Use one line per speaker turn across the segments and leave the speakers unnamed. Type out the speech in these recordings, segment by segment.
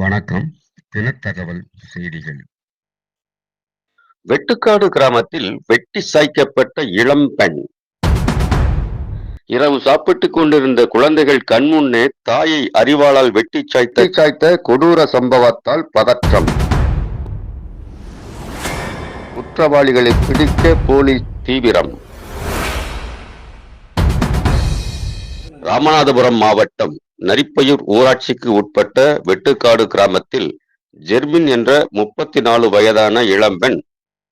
வணக்கம். தினத்தகவல் செய்திகள்.
வெட்டுக்காடு கிராமத்தில் வெட்டி சாய்க்கப்பட்ட இளம் பெண். இரவு சாப்பிட்டுக் கொண்டிருந்த குழந்தைகள் கண்முன்னே தாயை அறிவாளால் வெட்டி சாய்த்த சாய்த்த கொடூர சம்பவத்தால் பதற்றம். குற்றவாளிகளை பிடிக்க போலீஸ் தீவிரம். ராமநாதபுரம் மாவட்டம் நரிப்பையூர் ஊராட்சிக்கு உட்பட்ட வெட்டுக்காடு கிராமத்தில் ஜெர்மின் என்ற முப்பத்தி நாலு வயதான இளம்பெண்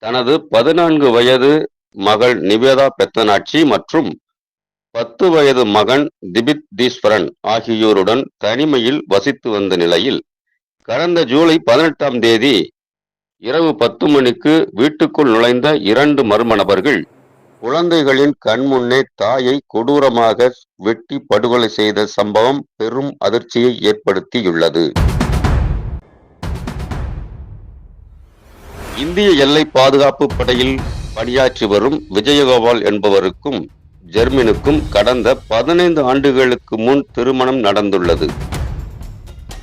தனது பதினான்கு வயது மகள் நிவேதா பெத்தனாட்சி மற்றும் பத்து வயது மகன் திபித் தீஸ்வரன் ஆகியோருடன் தனிமையில் வசித்து வந்த நிலையில் கடந்த ஜூலை பதினெட்டாம் தேதி இரவு பத்து மணிக்கு வீட்டுக்குள் நுழைந்த இரண்டு மர்ம நபர்கள் குழந்தைகளின் கண்முன்னே தாயை கொடூரமாக வெட்டி படுகொலை செய்த சம்பவம் பெரும் அதிர்ச்சியை ஏற்படுத்தியுள்ளது. இந்திய எல்லை பாதுகாப்பு படையில் பணியாற்றி வரும் விஜயகோபால் என்பவருக்கும் ஜெர்மனுக்கும் கடந்த பதினைந்து ஆண்டுகளுக்கு முன் திருமணம் நடந்துள்ளது.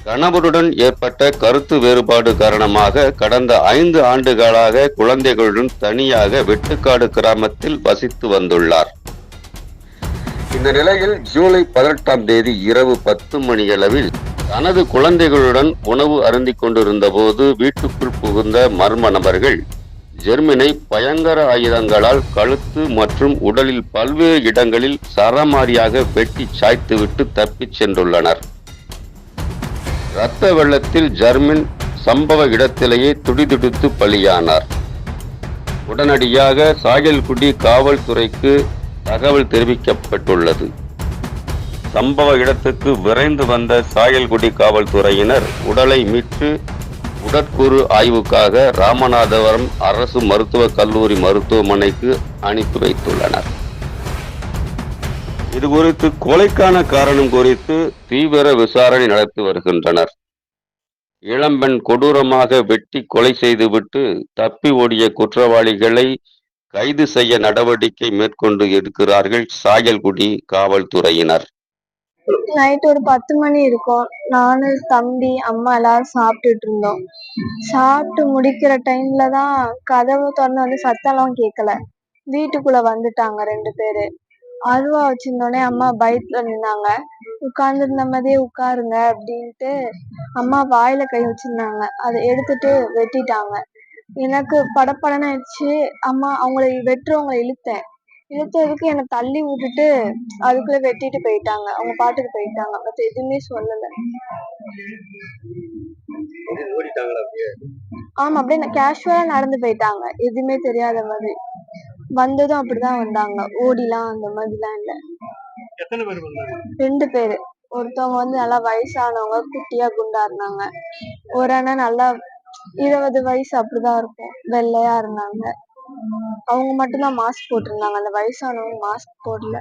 கணவருடன் ஏற்பட்ட கருத்து வேறுபாடு காரணமாக கடந்த ஐந்து ஆண்டுகளாக குழந்தைகளுடன் தனியாக வெட்டுக்காடு கிராமத்தில் வசித்து வந்துள்ளார். இந்த நிலையில் ஜூலை பதினெட்டாம் தேதி இரவு பத்து மணியளவில் தனது குழந்தைகளுடன் உணவு அருந்திக் கொண்டிருந்த போது வீட்டுக்குள் புகுந்த மர்ம நபர்கள் ஜெர்மினை பயங்கர ஆயுதங்களால் கழுத்து மற்றும் உடலில் பல்வேறு இடங்களில் சரமாரியாக வெட்டி சாய்த்துவிட்டு தப்பிச் சென்றுள்ளனர். இரத்த வெள்ளத்தில் ஜெர்மின் சம்பவ இடத்திலேயே துடிதுடித்து பலியானார். உடனடியாக சாயல்குடி காவல்துறைக்கு தகவல் தெரிவிக்கப்பட்டுள்ளது. சம்பவ இடத்துக்கு விரைந்து வந்த சாயல்குடி காவல்துறையினர் உடலை மீட்டு உடற்கூறு ஆய்வுக்காக ராமநாதபுரம் அரசு மருத்துவக் கல்லூரி மருத்துவமனைக்கு அனுப்பி வைத்துள்ளனர். இது குறித்து கொலைக்கான காரணம் குறித்து தீவிர விசாரணை நடத்தி வருகின்றனர். இளம்பெண் கொடூரமாக வெட்டி கொலை செய்துவிட்டு தப்பி ஓடிய குற்றவாளிகளை கைது செய்ய நடவடிக்கை மேற்கொண்டு இருக்கிறார்கள் சாயல்குடி காவல்துறையினர்.
நைட் ஒரு பத்து மணி இருக்கும். நானு தம்பி அம்மா எல்லாரும் சாப்பிட்டுட்டு இருந்தோம். சாப்பிட்டு முடிக்கிற டைம்ல தான் கதவு திறந்து வந்து சத்தம்லாம் கேட்கல. வீட்டுக்குள்ள வந்துட்டாங்க ரெண்டு பேரு. அருவா வச்சிருந்தோடனே அம்மா பயத்துல நின்னாங்க. உட்கார்ந்துருந்த மாதிரியே உட்காருங்க அப்படின்ட்டு அம்மா வாயில கை வச்சிருந்தாங்க. அதை எடுத்துட்டு வெட்டிட்டாங்க. எனக்கு படப்படன்னு ஆயிடுச்சு. அம்மா அவங்களை வெட்டுறவங்களை இழுத்தேன். இழுத்ததுக்கு என்னை தள்ளி விட்டுட்டு அதுக்குள்ள வெட்டிட்டு போயிட்டாங்க. அவங்க பாட்டுக்கு போயிட்டாங்க. மத்த எதுவுமே சொல்லல. ஆமா அப்படியே நான் கேஷுவலா நடந்து போயிட்டாங்க. எதுவுமே தெரியாத மாதிரி. வந்ததும் அப்படிதான் வந்தாங்க. ஓடிலாம் அந்த மாதிரிலாம் இல்ல. ரெண்டு பேரு. ஒருத்தவங்க வந்து நல்லா வயசானவங்க குட்டியா குண்டா இருந்தாங்க. ஒரு அண்ணன் நல்லா இருபது வயசு அப்படிதான் இருக்கும். வெள்ளையா இருந்தாங்க. அவங்க மட்டும்தான் மாஸ்க் போட்டிருந்தாங்க. அந்த வயசானவங்க மாஸ்க் போடல.